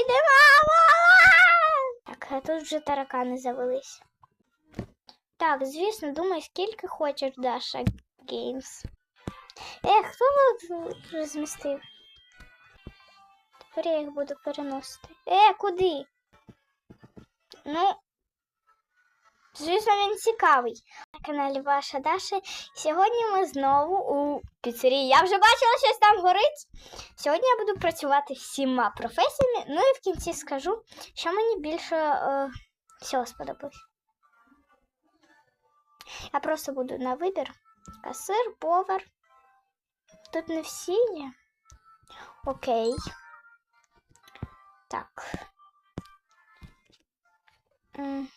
Ідемо! Так, а тут вже таракани завелись. Так, звісно, думай, скільки хочеш, Даша Геймс. Ех, хто тут розмістив? Тепер я їх буду переносити. Е, куди? Ну, звісно, він цікавий. На каналі Ваша Даша. Сьогодні ми знову у піцерії. Я вже бачила, щось там горить. Сьогодні я буду працювати всіма професіями. Ну і в кінці скажу, що мені більше е, всього сподобалось. Я просто буду на вибір. Касир, повар. Тут не всі є. Окей. Так. М.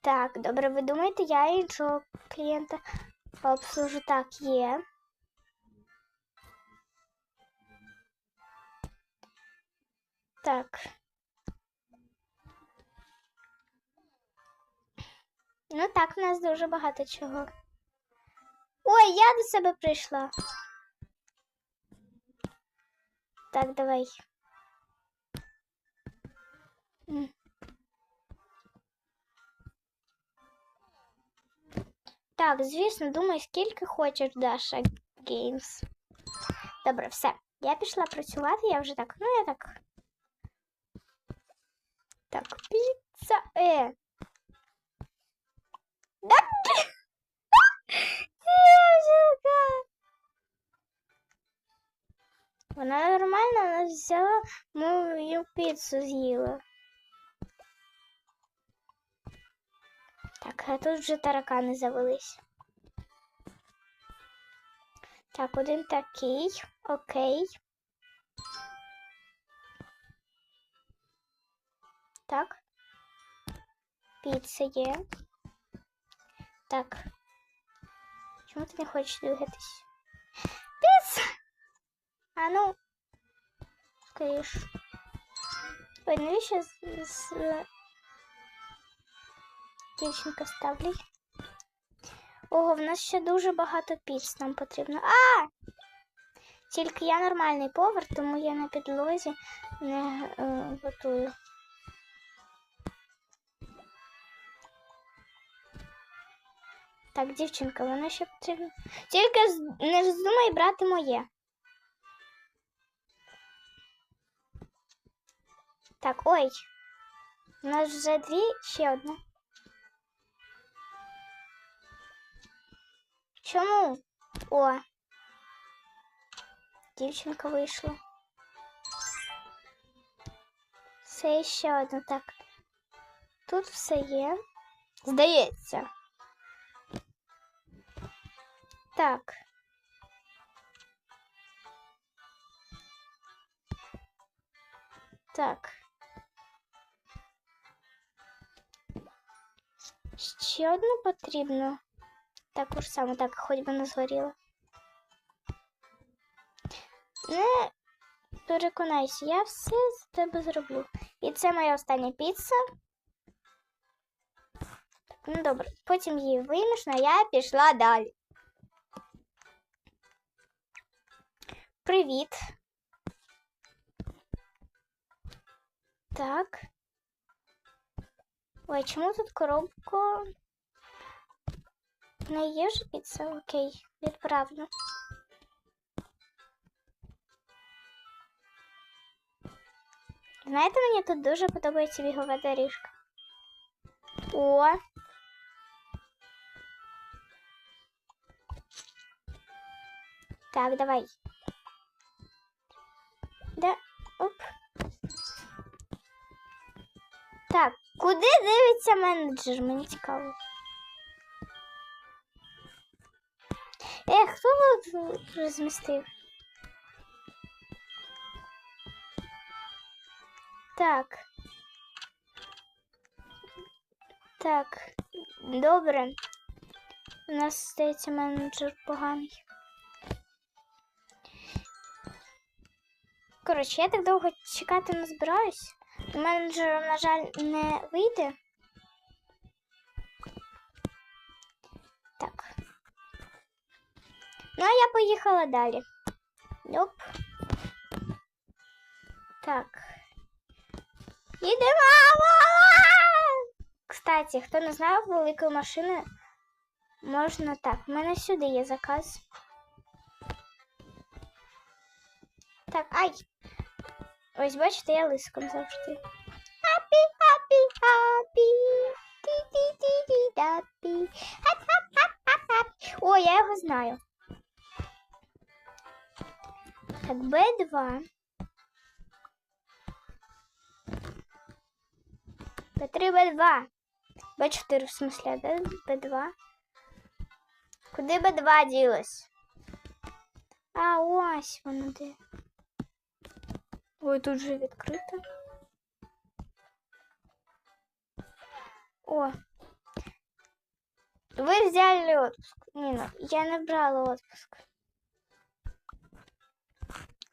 Так, добре, ви думаєте, я іншого клієнта обслужу так є. Так. Ну так, в нас дуже багато чого. Ой, я до себе прийшла. Так, давай. Так, звісно, думай, скільки хочеш, Даша Геймс. Добре, все. Я пішла працювати, я вже так, ну я так. Так, піца. Е. Да, блін! Дівчинка! Вона нормально вона взяла мою піцу з'їла. Так, а тут вже таракани завелись. Так, один такий. Окей. Так. Піца є. Так. Чому ти не хочеш двигатись? Піца! А ну. Скоріш. Ой, навіщо з, з... дівчинка ставлять? Ого, в нас ще дуже багато піц нам потрібно. А! Тільки я нормальний повар, тому я на підлозі не е, готую. Так, дівчинка, вона ще потрібна. Тільки не вздумай брати моє. Так, ой. У нас вже дві, ще одна. Чому? О. Дівчинка вийшла. Це ще одна. Так. Тут все є. Здається. Так. Так. Ще одну потрібно. Таку ж саму, так, хоч би не згоріла. Не переконайся, я все за тебе зроблю. І це моя остання піца. Ну добре, потім її виймеш, а я пішла далі. Привіт. Так. Ой, чому тут коробка? В неї є вже? Окей, відправлю. Знаєте, мені тут дуже подобається бігова доріжка. О! Так, давай. Да, оп. Так, куди дивиться менеджер? Мені цікаво. Ех, хто тут розмістив? Так. Так, добре. У нас здається менеджер поганий. Коротше, я так довго чекати не збираюсь. Менеджеру, на жаль, не вийде. Ну, а я поїхала далі. Йоп. Так. Їдемо! Кстати, хто не знає, великої машини можна так. У мене сюди є заказ. Так, ай! Ось бачите, я лиском завжди. Happy, happy, happy. Ті-ті-ті-ті-дапі. Хап-хап-хап-хап-хап. О, я його знаю. Так, Б2. Б3, Б2. Б4, в смысле, да? Б2. Куди Б2 ділось? А, ось воно де. Ой, тут же відкрито. О. Ви взяли отпуск. Ні, ну, я не брала отпуск.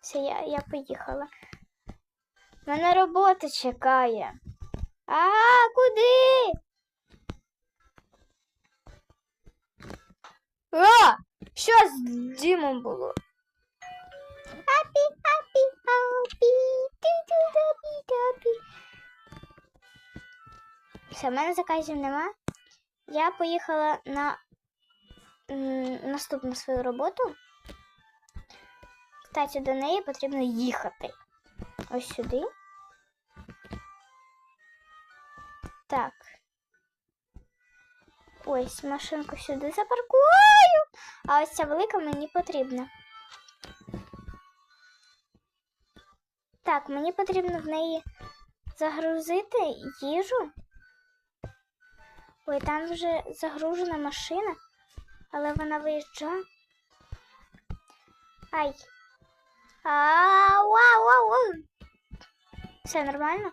Все, я, я поїхала. Мене робота чекає. А, куди? А! Що з Дімом було? Хапі, хапі, хапі, ті-ті-дапі-дапі. Все, в мене заказів нема. Я поїхала на наступну свою роботу. Кстати, до неї потрібно їхати. Ось сюди. Так. Ось машинку сюди запаркую. А ось ця велика мені потрібна. Так, мені потрібно в неї загрузити їжу. Ой, там вже загружена машина, але вона виїжджає. Ай. А, вау, вау, вау. Все нормально?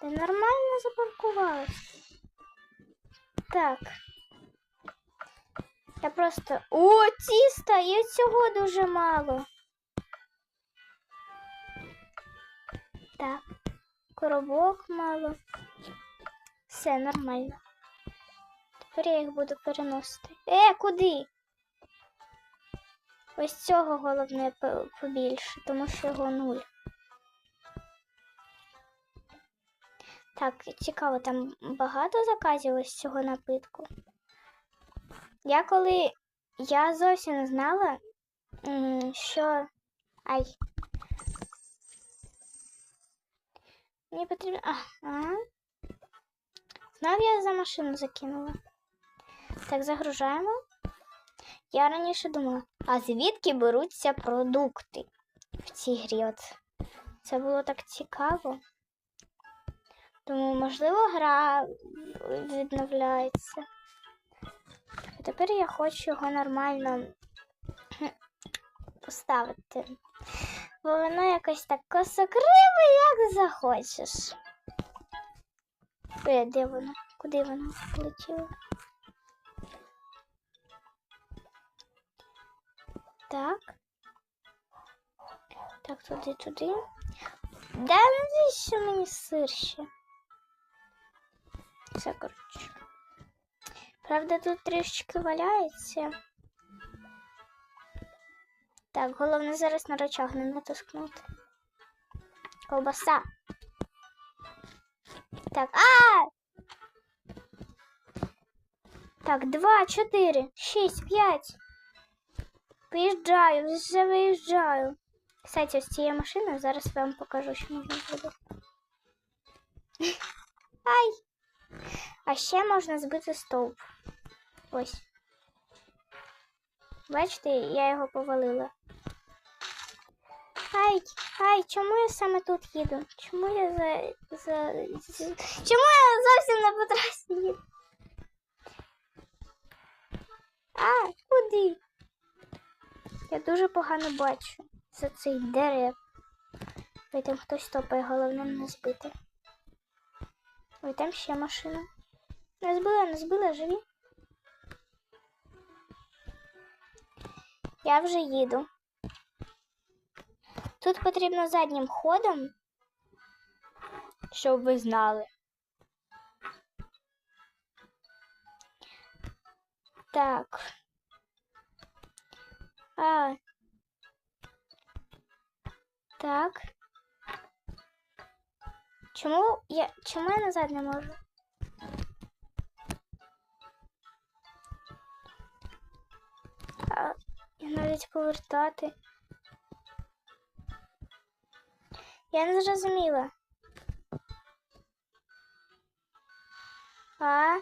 Ти нормально запаркувалась. Так. Я просто. О, тіста! І цього дуже мало. Так. Коробок мало. Все нормально. Тепер я їх буду переносити. Е, куди? Ось цього головне побільше, тому що його нуль. Так, цікаво, там багато заказів ось цього напитку. Я коли я зовсім не знала, що. Ай. Мені потрібно. А, ага. Знав я за машину закинула. Так, загружаємо. Я раніше думала, а звідки беруться продукти в цій грі? От це було так цікаво. Тому, можливо, гра відновляється. Тепер я хочу його нормально поставити. Бо воно якось так косокриве, як захочеш. Е, де воно? Куди воно полетіло? Так. Так, туди, туди. Да навіщо мені сир ще? Все, коротше. Правда, тут трішечки валяється. Так, головне зараз на рычаг не натискнути. Ковбаса. Так, а! Так, два, чотири, шість, п'ять. Виїжджаю, вже виїжджаю. Кстати, ось цією машиною зараз вам покажу, що можна зробити. Ай! А ще можна збити стовп. Ось. Бачите, я його повалила. Ай, ай, чому я саме тут їду? Чому я за. за... Чому я зовсім на по трасі їду? Дуже погано бачу за цей дерев. Ой, хтось топає, головне не збити. Ой, там ще машина. Не збила, не збила, живі. Я вже їду. Тут потрібно заднім ходом, щоб ви знали. Так. А. Так. Чому я. Чому я назад не можу? А, я навіть повертати. Я не зрозуміла. А.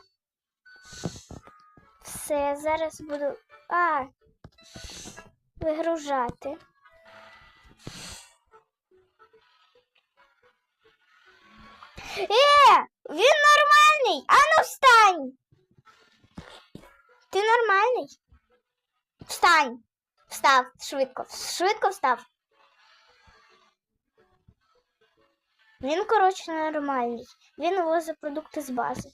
Все, зараз буду. А. Вигружати. Е, він нормальний. Ану встань. Ти нормальний? Встань. Встав, швидко, швидко встав. Він, коротше, нормальний. Він возить продукти з бази.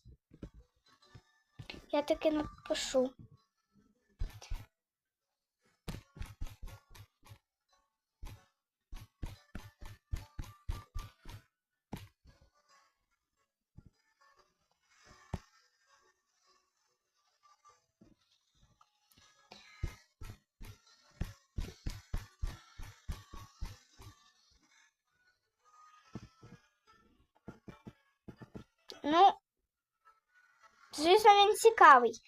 Я таки напишу. Ну, звісно, він цікавий.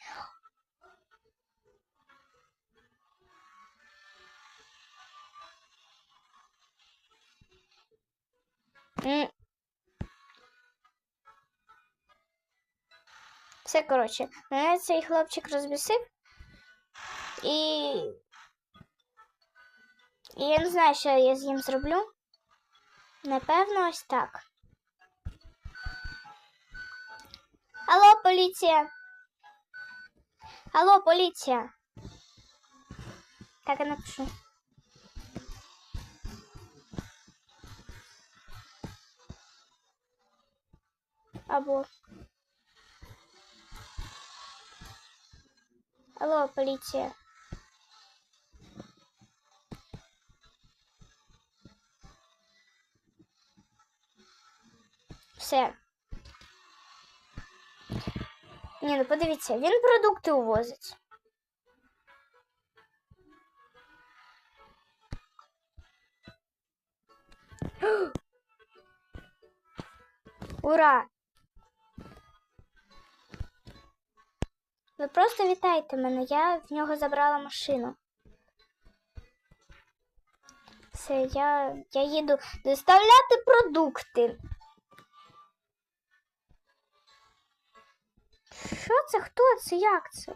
Все, коротше, мене цей хлопчик розбісив. І... І я не знаю, що я з ним зроблю. Напевно, ось так. Алло, поліція. Алло, поліція. Так, я напишу. Або. Алло, поліція. Все. Ні, ну подивіться, він продукти увозить. Ура! Ви просто вітайте мене, я в нього забрала машину. Все, я, я їду доставляти продукти. Що це? Хто це? Як це?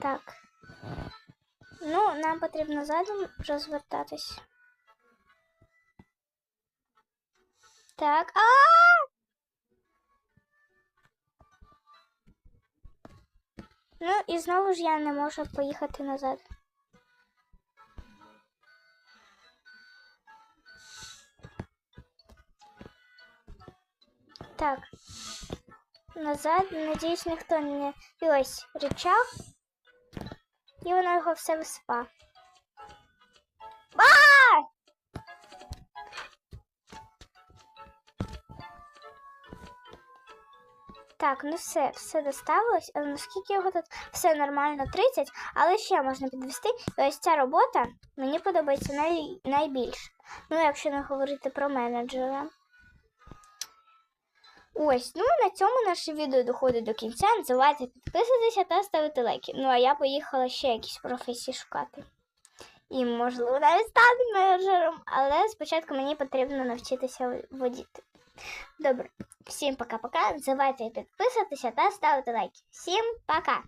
Так. Ну, нам потрібно задом розвертатись. Так. А! Ну і знову ж я не можу поїхати назад. Так. Назад, надіюсь, ніхто не. І ось рычаг. І воно його все висипа. А! Так, ну все, все доставилось. Але наскільки його тут все нормально 30, але ще можна підвести. І ось ця робота мені подобається най... найбільше. Ну, якщо не говорити про менеджера. Ось, ну на цьому наше відео доходить до кінця. Не забувайте підписуватися та ставити лайки. Ну а я поїхала ще якісь професії шукати. І, можливо, навіть стати менеджером, але спочатку мені потрібно навчитися водіти. Добре, всім пока-пока. Не забувайте підписуватися та ставити лайки. Всім пока!